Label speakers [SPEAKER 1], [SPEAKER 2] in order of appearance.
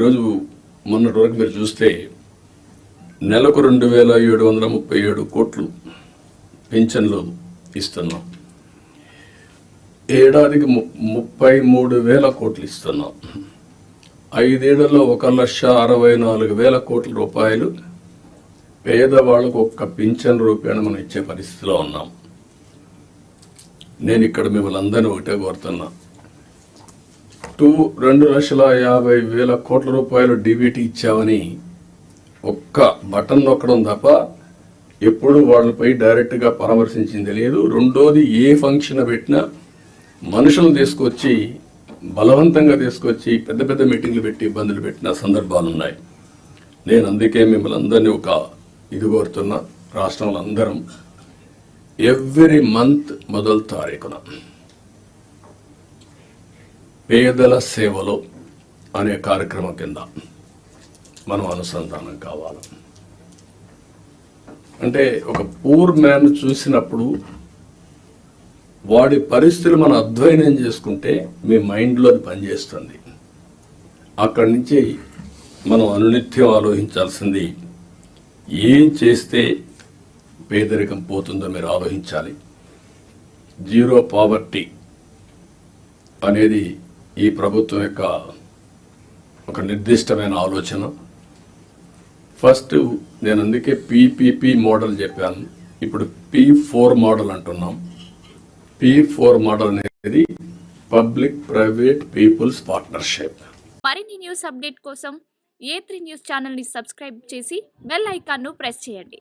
[SPEAKER 1] ఈరోజు మొన్నటి వరకు మీరు చూస్తే నెలకు రెండు వేల ఏడు వందల ముప్పై ఏడు కోట్లు పింఛన్లు ఇస్తున్నాం. ఏడాదికి ము- ముప్పై మూడు వేల కోట్లు ఇస్తున్నాం. ఐదేళ్ళలో ఒక లక్ష అరవై నాలుగు వేల కోట్ల రూపాయలు పేదవాళ్ళకు ఒక్క పింఛన్ రూపేణ మనం ఇచ్చే పరిస్థితిలో ఉన్నాం. నేను ఇక్కడ మిమ్మల్ని అందరినీ ఒకటే కోరుతున్నా. టూ రెండు లక్షల యాభై వేల కోట్ల రూపాయలు డిబిటీ ఇచ్చామని ఒక్క బటన్ నొక్కడం తప్ప ఎప్పుడు వాళ్ళపై డైరెక్ట్గా పరామర్శించింది లేదు. రెండోది ఏ ఫంక్షన్ పెట్టినా మనుషులను తీసుకొచ్చి బలవంతంగా తీసుకొచ్చి పెద్ద పెద్ద మీటింగ్లు పెట్టి ఇబ్బందులు పెట్టిన సందర్భాలు ఉన్నాయి. నేను అందుకే మిమ్మల్ని అందరినీ ఒక ఇది కోరుతున్నా. రాష్ట్రంలో అందరం ఎవ్రీ మంత్ మొదలు తారీఖున పేదల సేవలో అనే కార్యక్రమం కింద మనం అనుసంధానం కావాలి. అంటే ఒక పూర్ మ్యాన్ చూసినప్పుడు వాడి పరిస్థితులు మనం అధ్వయనం చేసుకుంటే మీ మైండ్లో అది పనిచేస్తుంది. అక్కడి నుంచి మనం అనునిత్యం ఆలోచించాల్సింది ఏం చేస్తే పేదరికం పోతుందో మీరు ఆలోచించాలి. జీరో పావర్టీ అనేది ఈ ప్రభుత్వం యొక్క ఒక నిర్దిష్టమైన ఆలోచన. ఫస్ట్ నేను అందుకే పీపీపీ మోడల్ చెప్పాను. ఇప్పుడు పీ ఫోర్ మోడల్ అంటున్నాం. పీ ఫోర్ మోడల్ అనేది పబ్లిక్ ప్రైవేట్ పీపుల్స్ పార్ట్నర్షిప్.
[SPEAKER 2] మరిన్ని న్యూస్ అప్డేట్ కోసం ఏ త్రీ న్యూస్ ఛానల్ని సబ్స్క్రైబ్ చేసి బెల్ ఐకాన్ను ప్రెస్ చేయండి.